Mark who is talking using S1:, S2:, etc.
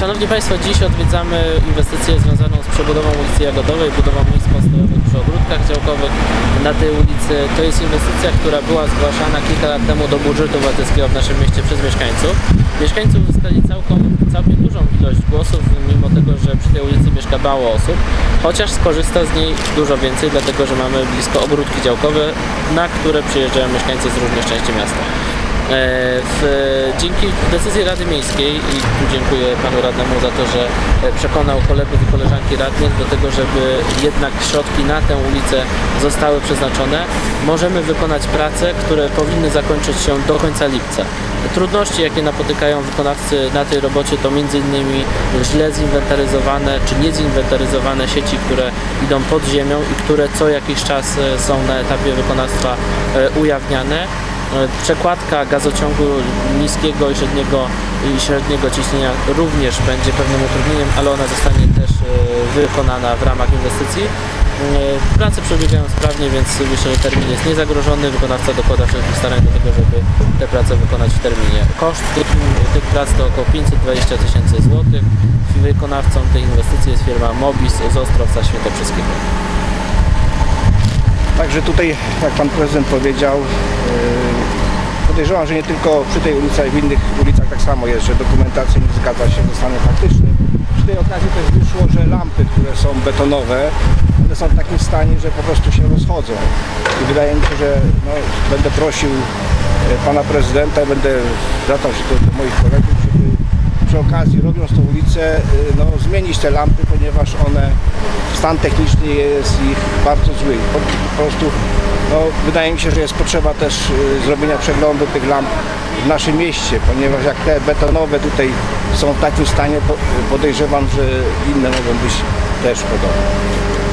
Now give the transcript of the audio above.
S1: Szanowni Państwo, dziś odwiedzamy inwestycję związaną z przebudową ulicy Jagodowej, budową miejsc postojowych przy ogródkach działkowych na tej ulicy. To jest inwestycja, która była zgłaszana kilka lat temu do budżetu obywatelskiego w naszym mieście przez mieszkańców. Mieszkańcy uzyskali całkiem dużą ilość głosów, mimo tego, że przy tej ulicy mieszka mało osób, chociaż skorzysta z niej dużo więcej, dlatego że mamy blisko ogródki działkowe, na które przyjeżdżają mieszkańcy z różnych części miasta. E, W, dzięki decyzji Rady Miejskiej i tu dziękuję panu radnemu za to, że e, przekonał kolegów i koleżanki radnych do tego, żeby jednak środki na tę ulicę zostały przeznaczone, możemy wykonać prace, które powinny zakończyć się do końca lipca. Trudności, jakie napotykają wykonawcy na tej robocie to m.in. źle zinwentaryzowane czy niezinwentaryzowane sieci, które idą pod ziemią i które co jakiś czas e, są na etapie wykonawstwa ujawniane. E, Przekładka gazociągu niskiego i średniego, i średniego ciśnienia również będzie pewnym utrudnieniem, ale ona zostanie też e, wykonana w ramach inwestycji. E, Prace przebiegają sprawnie, więc myślę, że termin jest niezagrożony. Wykonawca dokłada wszelkich starań do tego, żeby te prace wykonać w terminie. Koszt tych, tych prac to około 520 tysięcy złotych. Wykonawcą tej inwestycji jest firma Mobis z Ostrowca Świętokrzyskiego.
S2: Także tutaj, jak pan prezydent powiedział, yy, podejrzewam, że nie tylko przy tej ulicy, ale w innych ulicach tak samo jest, że dokumentacja nie zgadza się ze stanem faktycznym. Przy tej okazji też wyszło, że lampy, które są betonowe, one są w takim stanie, że po prostu się rozchodzą. I wydaje mi się, że no, będę prosił e, pana prezydenta, będę zwracał się do, do moich kolegów, przy okazji robiąc tą ulicę, y, no, zmienić te lampy, ponieważ one, stan techniczny jest ich bardzo zły. Po, po prostu no, wydaje mi się, że jest potrzeba też y, zrobienia przeglądu tych lamp w naszym mieście, ponieważ jak te betonowe tutaj są w takim stanie, podejrzewam, że inne mogą być też podobne.